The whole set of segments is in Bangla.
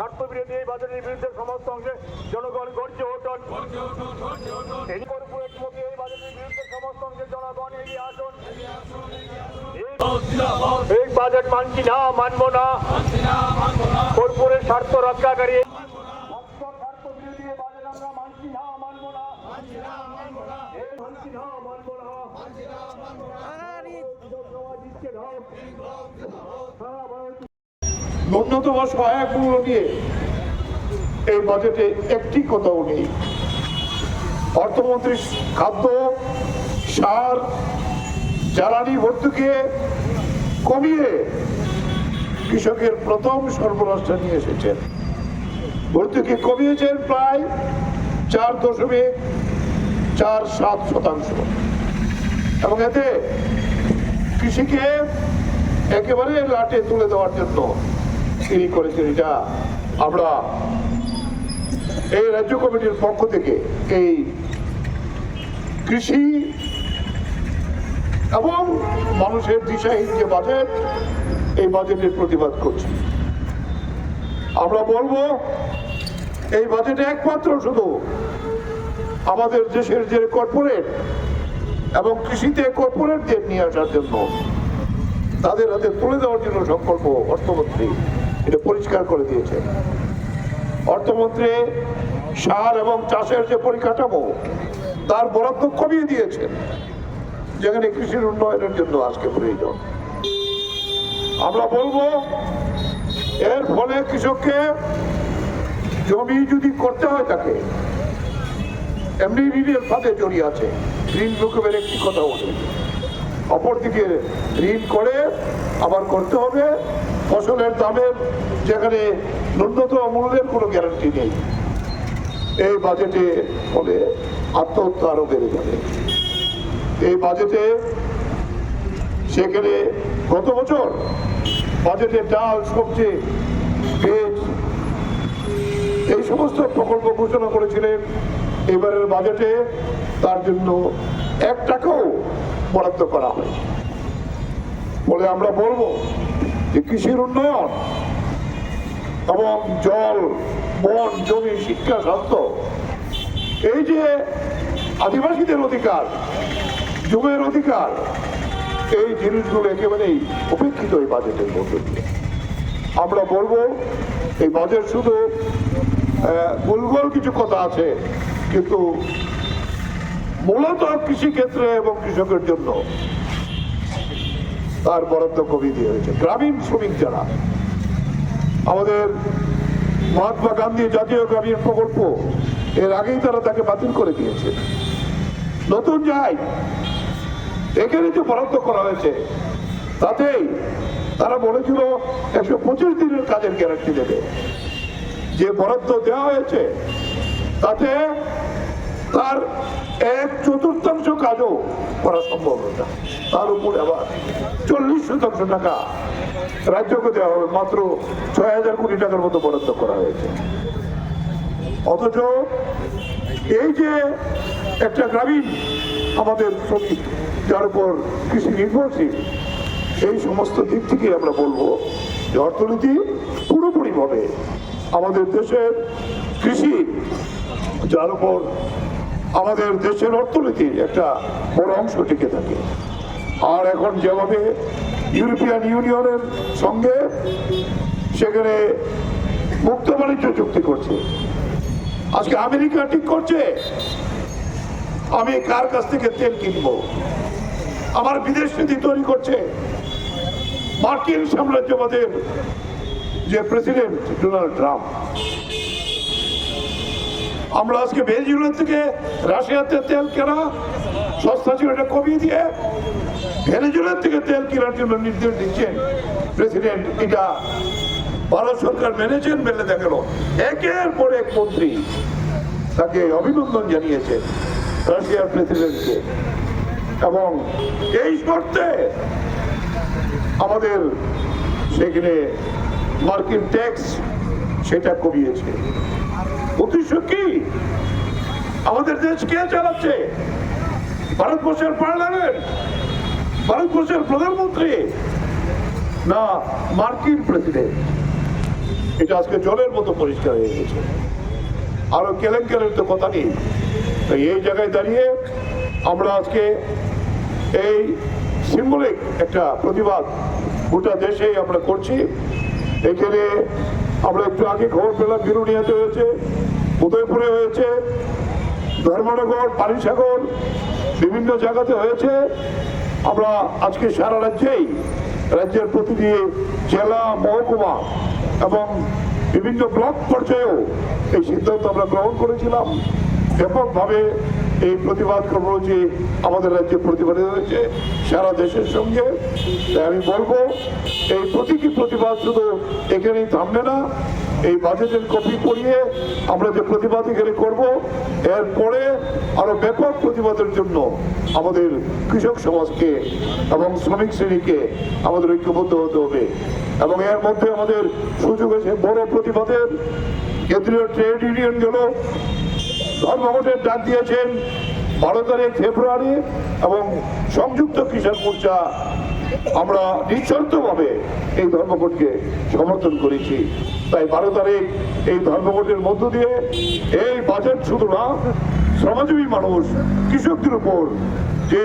স্বার্থ বিরোধী এই বাজারের বিরুদ্ধে সমস্ত অংশে জনগণ গর্জে ওঠন। এই কর্পোরেট এই বাজারের বিরুদ্ধে সমস্ত জনগণ এগিয়ে আসুন। এই- বাজেট মানছি না মানবো না। কর্পোরেট স্বার্থ রক্ষাকারী মানছি না মানবো না। ন্যূনতম সহায়ক মূল্য নিয়ে এই বাজেটে একটি কথাও নেই। অর্থমন্ত্রী খাদ্য, সার, জ্বালানি ভর্তুকে কমিয়ে কৃষকের প্রথম সর্বরাশটা নিয়ে এসেছেন। ভর্তুকি কমিয়েছেন প্রায় চার দশমিক চার সাত শতাংশ। এবং এতে কৃষিকে একেবারে লাটে তুলে দেওয়ার জন্য তিনি করেছেন এটা আমরা এই রাজ্য কমিটির পক্ষ থেকে এই কৃষি এবং মানুষের দিশাহীন যে বাজেট, এই বাজেটের প্রতিবাদ করছি। আমরা বলব, এই বাজেটে একমাত্র শুধু আমাদের দেশের যে কর্পোরেট এবং কৃষিতে কর্পোরেটদের নিয়ে আসার জন্য তাদের হাতে তুলে দেওয়ার জন্য সংকল্প অর্থমন্ত্রী এটা পরিষ্কার করে দিয়েছেন অর্থমন্ত্রী সার এবং চাষের যে পরিকাঠামো, তার বরাদ্দ কমিয়ে দিয়েছেন যেখানে কৃষির উন্নয়নের জন্য আজকে প্রয়োজন। আমরা বলব, এর ফলে কৃষককে জমি যদি করতে হয় তাকে, এমনি ঋণের ফাঁদে জড়িয়ে আছে। ঋণ মুখের একটি কথা বলে অপরদিকে ঋণ করে আবার করতে হবে। ফসলের দামের যেখানে ন্যূনতম মূল্যের কোনো গ্যারান্টি নেই। এই বাজেটে ফলে আত্মহত্যা আরও বেড়ে যাবে। এই বাজেটে সেখানে গত বছর বাজেটে ডাল, সবজি এই সমস্ত প্রকল্প ঘোষণা করেছিলেন। এবারের বাজেটে তার জন্য এক টাকাও বরাদ্দ করা হয় বলে আমরা বলব যে কৃষির উন্নয়ন এবং জল, বন, জমি, শিক্ষা, স্বাস্থ্য। এই যে আদিবাসীদের অধিকার, যুগের অধিকার, এই জিনিসগুলো একেবারেই উপেক্ষিত এই বাজেটের মধ্যে দিয়ে। আমরা বলব, এই বাজেট শুধু গোলগোল কিছু কথা আছে, কিন্তু মূলত কৃষিক্ষেত্রে এবং কৃষকের জন্য তার বরাদ্দ কমিয়ে দিয়ে হয়েছে গ্রামীণ শ্রমিক যারা, আমাদের মহাত্মা গান্ধী জাতীয় গ্রামীণ প্রকল্প, এর আগেই তারা তাকে বাতিল করে দিয়েছে। নতুন যাই, এখানে যে বরাদ্দ করা হয়েছে, তাতেই তারা বলেছিল একশো পঁচিশ দিনের কাজের গ্যারান্টি দেবে। যে বরাদ্দ দেওয়া হয়েছে, তাতে তার এক চতুর্থাংশ কাজও করা সম্ভব না। তার উপরে আবার চল্লিশ শতাংশ টাকা রাজ্যকে দেওয়া হবে। মাত্র ছয় হাজার কোটি টাকার মতো বরাদ্দ করা হয়েছে। অথচ এই যে একটা গ্রামীণ আমাদের শ্রমিক, যার উপর কৃষি নির্ভরশীল, এই সমস্ত দিক থেকে আমরা বলব যে অর্থনীতি পুরোপুরিভাবে আমাদের দেশের কৃষি, যার উপর আমাদের দেশের অর্থনীতির একটা বড় অংশ টিকে থাকে। আর এখন যেভাবে ইউরোপিয়ান ইউনিয়নের সঙ্গে সেখানে মুক্ত বাণিজ্য চুক্তি করছে, আজকে আমেরিকা ঠিক করছে, আমি কার কাছ থেকে তেল কিনবো? আমার বিদেশ নীতি তৈরি করছে। মার্কিন সাম্রাজ্যবাদের যে প্রেসিডেন্ট ডোনাল্ড ট্রাম্প আমরা আজকে ভেনেজুয়েলা থেকে রাশিয়াতে তেল কেনা, সস্তা ছিল, এটা কমিয়ে দিয়ে ভেনেজুয়েলা থেকে তেল কেনার জন্য নির্দেশ দিচ্ছেন প্রেসিডেন্ট এটা ভারত সরকার মেনেছেন মেনে দেখাল, একের পর এক মন্ত্রী তাকে অভিনন্দন জানিয়েছেন রাশিয়ার প্রেসিডেন্টকে। এবং এই শর্তে আমাদের সেখানে মার্কিন ট্যাক্স সেটা কমিয়েছে। উদ্দেশ্য কি আমাদের দেশ কে চালাচ্ছে? ভারতবর্ষের পার্লামেন্ট, ভারতবর্ষের প্রধানমন্ত্রী না মার্কিন প্রেসিডেন্ট? এটা আজকে জলের মতো পরিষ্কার হয়ে গেছে। আরও কেলেঙ্কারের তো কথা নেই। তাই এই জায়গায় দাঁড়িয়ে আমরা আজকে এই সিম্বলিক একটা প্রতিবাদ গোটা দেশেই আমরা করছি। এখানে আমরা একটু আগে খবর পেলাম বিরুনিয়াতে হয়েছে, উদয়পুরে হয়েছে, ধর্মনগর, পানিসাগর, বিভিন্ন জায়গাতে হয়েছে। আমরা আজকে সারা রাজ্যেই, রাজ্যের প্রতিটি জেলা, মহকুমা এবং বিভিন্ন ব্লক পর্যায়েও এই সিদ্ধান্ত আমরা গ্রহণ করেছিলাম। ব্যাপকভাবে এই প্রতিবাদ কর্মসূচি আমাদের রাজ্যে প্রতিবাদিত হয়েছে সারা দেশের সঙ্গে। আমি বলব এই প্রতীকী প্রতিবাদ শুধু এখানেই থামবে না, এই বাজেটের কপি পড়িয়ে আমরা যে প্রতিবাদ এখানে করব, এরপরে আরও ব্যাপক প্রতিবাদের জন্য আমাদের কৃষক সমাজকে এবং শ্রমিক শ্রেণীকে আমাদের ঐক্যবদ্ধ হতে হবে। এবং এর মধ্যে আমাদের সুযোগ আছে বড় প্রতিবাদের। কেন্দ্রীয় ট্রেড ইউনিয়নগুলো ধর্মঘটের ডাক দিয়েছেন, বারো তারিখ ফেব্রুয়ারি, এবং সংযুক্ত কৃষক মোর্চা আমরা নিঃশর্তভাবে এই ধর্মঘটকে সমর্থন করেছি। তাই বারো তারিখ এই ধর্মঘটের মধ্য দিয়ে এই বাজেট শুধু না শ্রমজীবী মানুষ, কৃষকদের উপর যে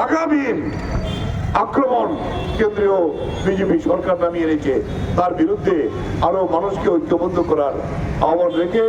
লাগামহীন আক্রমণ কেন্দ্রীয় বিজেপি সরকার নামিয়ে এনেছে, তার বিরুদ্ধে আরও মানুষকে ঐক্যবদ্ধ করার আহ্বান রেখে